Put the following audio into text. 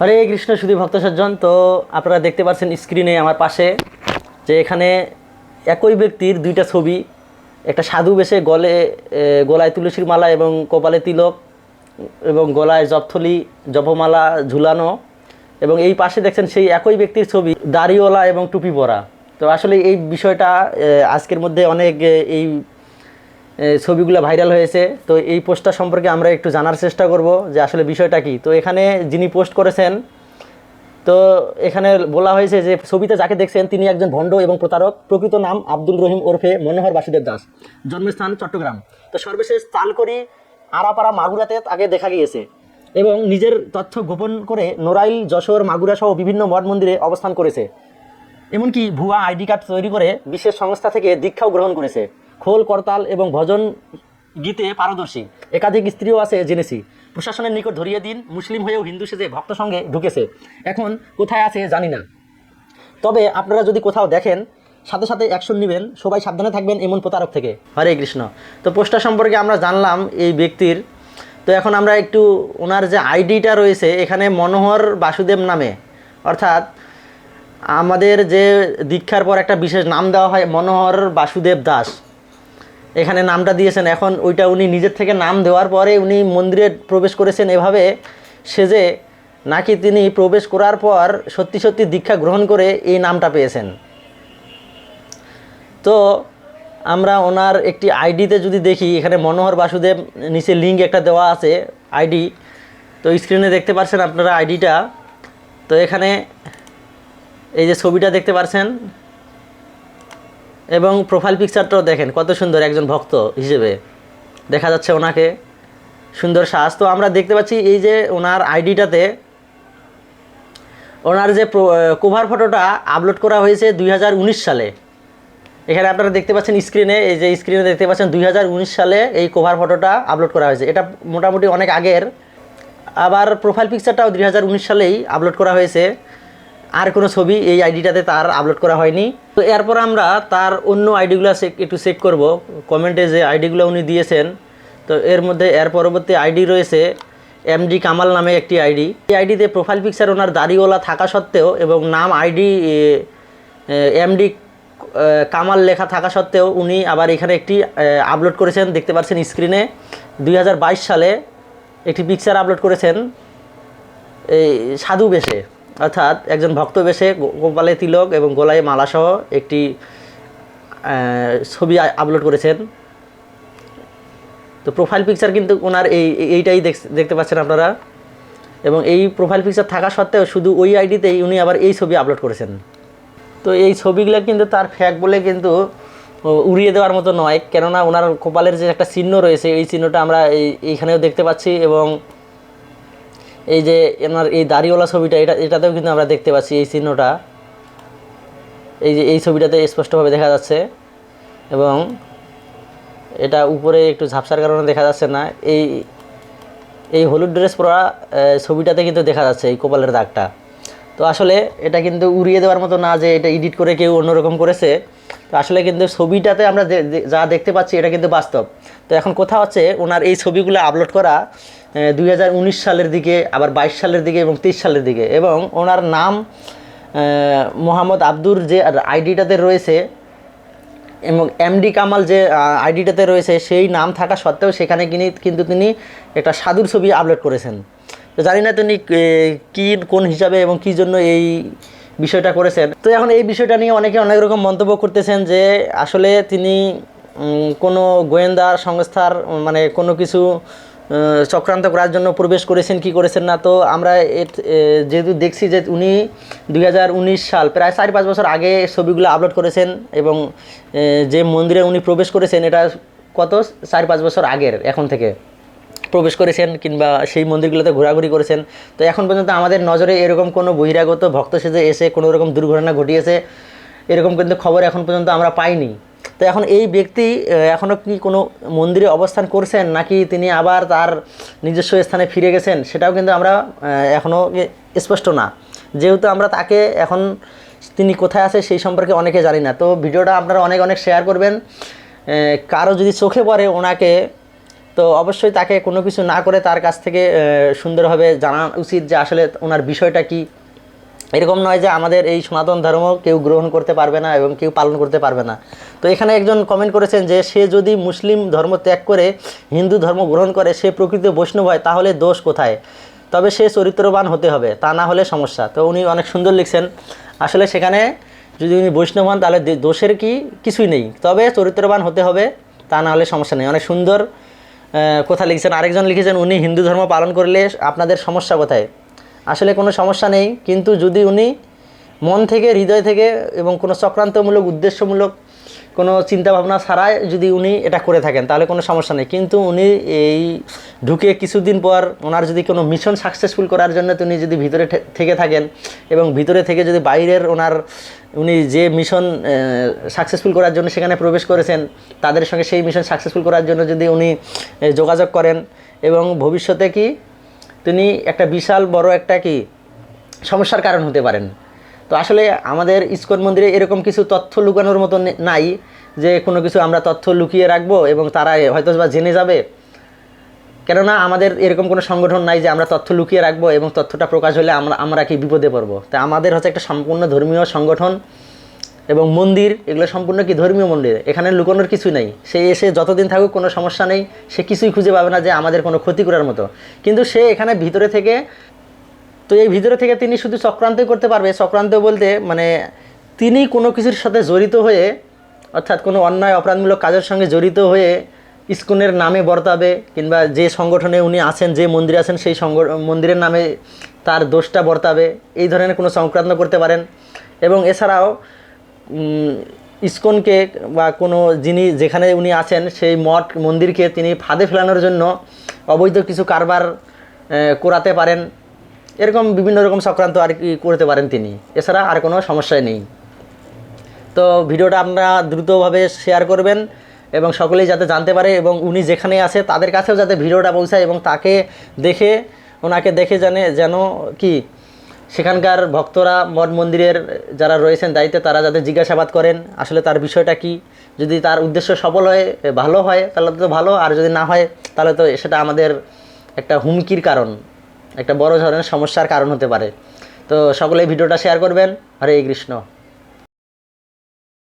হরে কৃষ্ণ শুধু ভক্ত সজ্জন। তো আপনারা দেখতে পাচ্ছেন স্ক্রিনে আমার পাশে যে এখানে একই ব্যক্তির দুইটা ছবি। একটা সাধু বেশে গলে গলায় তুলসীর মালা এবং কপালে তিলক এবং গলায় জপথলি, জপমালা ঝুলানো এবং এই পাশে দেখছেন সেই একই ব্যক্তির ছবি, দাড়িওয়ালা এবং টুপি পরা। তো আসলে এই বিষয়টা আজকের মধ্যে অনেক এই ছবিগুলো ভাইরাল হয়েছে। তো এই পোস্টটা সম্পর্কে আমরা একটু জানার চেষ্টা করব যে আসলে বিষয়টা কি। তো এখানে যিনি পোস্ট করেছেন, তো এখানে বলা হয়েছে যে ছবিতে যাকে দেখছেন তিনি একজন ভণ্ড এবং প্রতারক। প্রকৃত নাম আব্দুল রহিম ওরফে মনোহর বাসুদেব দাস। জন্মস্থান চট্টগ্রাম। তো সর্বশেষ তালকরি আরাপাড়া মাগুরাতে তাকে দেখা গিয়েছে এবং নিজের তথ্য গোপন করে নোরাইল যশোর, মাগুরা সহ বিভিন্ন মঠ মন্দিরে অবস্থান করেছে। এমনকি ভুয়া আইডি কার্ড তৈরি করে বিশেষ সংস্থা থেকে দীক্ষাও গ্রহণ করেছে। খোল, করতাল এবং ভজন গীতে পারদর্শী। একাধিক স্ত্রীও আছে জেনেছি। প্রশাসনের নিকট ধরিয়ে দিন, মুসলিম হয়েও হিন্দু সেজে ভক্ত সঙ্গে ঢুকেছে। এখন কোথায় আছে জানি না। তবে আপনারা যদি কোথাও দেখেন, সাথে সাথে অ্যাকশন নেবেন, সবাই সাবধানে থাকবেন এমন প্রতারক থেকে। হরে কৃষ্ণ। তো পোস্টার সম্পর্কে আমরা জানলাম এই ব্যক্তির। তো এখন আমরা একটু ওনার যে আইডিটা রয়েছে, এখানে মনোহর বাসুদেব নামে। অর্থাৎ আমাদের যে দীক্ষার পর একটা বিশেষ নাম দেওয়া হয় মনোহর বাসুদেব দাস। এখানে নামটা দিয়েছেন। এখন ওইটা উনি নিজের থেকে নাম দেওয়ার পরে উনি মন্দিরে প্রবেশ করেছেন এভাবে সেজে, নাকি তিনি প্রবেশ করার পর সত্যি সত্যি দীক্ষা গ্রহণ করে এই নামটা পেয়েছেন। তো আমরা ওনার একটি আইডিতে যদি দেখি, এখানে মনোহর বাসুদেব নিচে লিঙ্ক একটা দেওয়া আছে, আইডি। তো স্ক্রিনে দেখতে পাচ্ছেন আপনারা আইডিটা। তো এখানে এই যে ছবিটা দেখতে পাচ্ছেন এবং প্রোফাইল পিকচারটাও দেখেন, কত সুন্দর একজন ভক্ত হিসেবে। দেখা যাচ্ছে ওনাকে সুন্দর সাজ। তো আমরা দেখতে পাচ্ছি এই যে ওনার আইডিটাতে ওনার যে কোভার ফটোটা আপলোড করা হয়েছে দুই হাজার উনিশ সালে। এখানে আপনারা দেখতে পাচ্ছেন স্ক্রিনে এই যে স্ক্রিনে দেখতে পাচ্ছেন দুই হাজার উনিশ সালে এই কোভার ফটোটা আপলোড করা হয়েছে। এটা মোটামুটি অনেক আগের। আবার প্রোফাইল পিকচারটাও দুই হাজার উনিশ সালেই আপলোড করা হয়েছে। আর কোনো ছবি এই আইডিটাতে তার আপলোড করা হয়নি। তো এরপর আমরা তার অন্য আইডিগুলো একটু চেক করব। কমেন্টে যে আইডিগুলো উনি দিয়েছেন, তো এর মধ্যে এর পরবর্তী আইডি রয়েছে এমডি কামাল নামে একটি আইডি। এই আইডিতে প্রোফাইল পিকচার ওনার দাড়িওয়ালা থাকা সত্ত্বেও এবং নাম আইডি এমডি কামাল লেখা থাকা সত্ত্বেও উনি আবার এখানে একটি আপলোড করেছেন। দেখতে পাচ্ছেন স্ক্রিনে দুই হাজার বাইশ সালে একটি পিকচার আপলোড করেছেন এই সাধু বেশে। অর্থাৎ একজন ভক্ত বেশে কপালে তিলক এবং গলায় মালাসহ একটি ছবি আপলোড করেছেন। তো প্রোফাইল পিকচার কিন্তু ওনার এই এই- এইটাই দেখ- দেখতে পাচ্ছেন আপনারা। এবং এই প্রোফাইল পিকচার থাকা সত্ত্বেও শুধু ওই আইডিতেই উনি আবার এই ছবি আপলোড করেছেন। তো এই ছবিগুলো কিন্তু তার ফ্যাক বলে কিন্তু উড়িয়ে দেওয়ার মতো নয়। কেননা ওনার কপালের যে একটা চিহ্ন রয়েছে, এই চিহ্নটা আমরা এই, এইখানেও দেখতে পাচ্ছি এবং এই যে এনার এই দাড়িওয়ালা ছবিটা, এটা, এটাতেও কিন্তু আমরা দেখতে পাচ্ছি এই চিহ্নটা। এই যে এই ছবিটাতে স্পষ্টভাবে দেখা যাচ্ছে এবং এটা উপরে একটু ঝাপসার কারণে দেখা যাচ্ছে না। এই এই হলুদ ড্রেস পরা ছবিটাতে কিন্তু দেখা যাচ্ছে এই কপালের দাগটা। তো আসলে এটা কিন্তু উড়িয়ে দেওয়ার মতো না যে এটা এডিট করে কেউ অন্যরকম করেছে। তো আসলে কিন্তু ছবিটাতে আমরা যে- দেখতে পাচ্ছি এটা কিন্তু বাস্তব। তো এখন কথা হচ্ছে ওনার এই ছবিগুলো আপলোড করা দুই হাজার উনিশ সালের দিকে, আবার বাইশ সালের দিকে এবং তেইশ সালের দিকে। এবং ওনার নাম মোহাম্মদ আব্দুর যে আইডিটাতে রয়েছে, এবং এমডি কামাল যে আইডিটাতে রয়েছে, সেই নাম থাকা সত্ত্বেও সেখানে কিনি, কিন্তু তিনি একটা সাধুর ছবি আপলোড করেছেন। তো জানি না তিনি কী, কোন হিসাবে এবং কি জন্য এই বিষয়টা করেছেন। তো এখন এই বিষয়টা নিয়ে অনেকে অনেক রকম মন্তব্য করতেছেন যে, আসলে তিনি কোনো গোয়েন্দা সংস্থার মানে কোনো কিছু চক্রান্ত করার জন্য প্রবেশ করেছেন, কি করেছেন না, তো আমরা যেহেতু দেখছি যে উনি দু হাজার উনিশ সাল, প্রায় চার পাঁচ বছর আগে ছবিগুলো আপলোড করেছেন এবং যে মন্দিরে উনি প্রবেশ করেছেন, এটা কত? চার পাঁচ বছর আগের, এখন থেকে প্রবেশ করেছেন কিংবা সেই মন্দিরগুলোতে ঘোরাঘুরি করেছেন। তো এখন পর্যন্ত আমাদের নজরে এরকম কোনো বহিরাগত ভক্ত সেজে এসে কোনো রকম দুর্ঘটনা ঘটিয়েছে, এরকম কিন্তু খবর এখন পর্যন্ত আমরা পাইনি। তো এখন এই ব্যক্তি এখনও কি কোনো মন্দিরে অবস্থান করছেন নাকি তিনি আবার তার নিজস্ব স্থানে ফিরে গেছেন? সেটাও কিন্তু আমরা এখনও স্পষ্ট না। যেহেতু আমরা তাকে এখন, তিনি কোথায় আছে সেই সম্পর্কে অনেকে জানি না। তো ভিডিওটা আপনারা অনেক অনেক শেয়ার করবেন। কারও যদি চোখে পড়ে ওনাকে, তো অবশ্যই তাকে কোনো কিছু না করে তার কাছ থেকে সুন্দরভাবে জানা উচিত যে আসলে ওনার বিষয়টা কি। এরকম নয় যে আমাদের এই সনাতন ধর্ম কেউ গ্রহণ করতে পারবে না এবং কেউ পালন করতে পারবে না। তো এখানে একজন কমেন্ট করেছেন যে, সে যদি মুসলিম ধর্ম ত্যাগ করে, হিন্দু ধর্ম গ্রহণ করে, সে প্রকৃত বৈষ্ণব হয়, তাহলে দোষ কোথায়? তবে সে চরিত্রবান হতে হবে, তা না হলে সমস্যা। তো উনি অনেক সুন্দর লিখছেন, আসলে সেখানে যদি উনি বৈষ্ণব হন, তাহলে দোষের কি কিছুই নেই। তবে চরিত্রবান হতে হবে, তা না হলে সমস্যা নেই। অনেক সুন্দর কথা লিখছেন। আরেকজন লিখেছেন, উনি হিন্দু ধর্ম পালন করলে আপনাদের সমস্যা কোথায়? আসলে কোনো সমস্যা নেই, কিন্তু যদি উনি মন থেকে, হৃদয় থেকে এবং কোনো চক্রান্তমূলক, উদ্দেশ্যমূলক কোনো চিন্তাভাবনা ছাড়াই যদি উনি এটা করে থাকেন, তাহলে কোনো সমস্যা নেই। কিন্তু উনি এই ঢুকে কিছুদিন পর ওনার যদি কোনো মিশন সাকসেসফুল করার জন্য তিনি যদি ভিতরে থেকে থাকেন এবং ভিতরে থেকে যদি বাইরের ওনার, উনি যে মিশন সাকসেসফুল করার জন্য সেখানে প্রবেশ করেছেন, তাদের সঙ্গে সেই মিশন সাকসেসফুল করার জন্য যদি উনি যোগাযোগ করেন এবং ভবিষ্যতে কি তিনি একটা বিশাল বড় একটা কি সমস্যার কারণ হতে পারেন। তো আসলে আমাদের ইস্কন মন্দিরে এরকম কিছু তথ্য লুকানোর মতো নাই যে কোনো কিছু আমরা তথ্য লুকিয়ে রাখব এবং তারা হয়তো বা জেনে যাবে। কেননা আমাদের এরকম কোনো সংগঠন নাই যে আমরা তথ্য লুকিয়ে রাখব এবং তথ্যটা প্রকাশ হলে আমরা আমরা কি বিপদে পড়ব। তা আমাদের হচ্ছে একটা সম্পূর্ণ ধর্মীয় সংগঠন। এবং মন্দির, এগুলো সম্পূর্ণ কি ধর্মীয় মন্দির? এখানে লুকানোর কিছু নেই। সে এসে যতদিন থাকুক কোনো সমস্যা নেই, সে কিছুই খুঁজে পাবে না যে আমাদের কোনো ক্ষতি করার মতো। কিন্তু সে এখানে ভিতরে থেকে, তো এই ভিতরে থেকে তিনি শুধু চক্রান্তই করতে পারবে। চক্রান্ত বলতে মানে তিনি কোনো কিছুর সাথে জড়িত হয়ে, অর্থাৎ কোনো অন্যায়, অপরাধমূলক কাজের সঙ্গে জড়িত হয়ে ইস্কনের নামে বর্তাবে, কিংবা যে সংগঠনে উনি আছেন, যে মন্দিরে আছেন, সেই মন্দিরের নামে তার দোষটা বর্তাবে। এই ধরনের কোনো সংক্রান্ত করতে পারেন। এবং এছাড়াও ইস্কনকে বা কোনো যিনি যেখানে উনি আছেন, সেই মঠ মন্দিরকে তিনি ফাঁদে ফেলানোর জন্য অবৈধ কিছু কারবার করাতে পারেন। এরকম বিভিন্ন রকম চক্রান্ত আর কি করতে পারেন তিনি। এছাড়া আর কোনো সমস্যাই নেই। তো ভিডিওটা আপনারা দ্রুতভাবে শেয়ার করবেন এবং সকলেই যাতে জানতে পারে এবং উনি যেখানে আছে, তাদের কাছেও যাতে ভিডিওটা পৌঁছায় এবং তাকে দেখে, ওনাকে দেখে জানে যেন কি সেখানকার ভক্তরা মঠ মন্দিরের যারা রয়েছেন দায়িত্বে, তারা যাতে জিজ্ঞাসাবাদ করেন, আসলে তার বিষয়টা কি? যদি তার উদ্দেশ্য সফল হয় ভালো হয়, তাহলে তো ভালো, আর যদি না হয়, তাহলে তো সেটা আমাদের একটা হুমকির কারণ, একটা বড় ধরনের সমস্যার কারণ হতে পারে। তো সকলে ভিডিওটা শেয়ার করবেন। হরে কৃষ্ণ।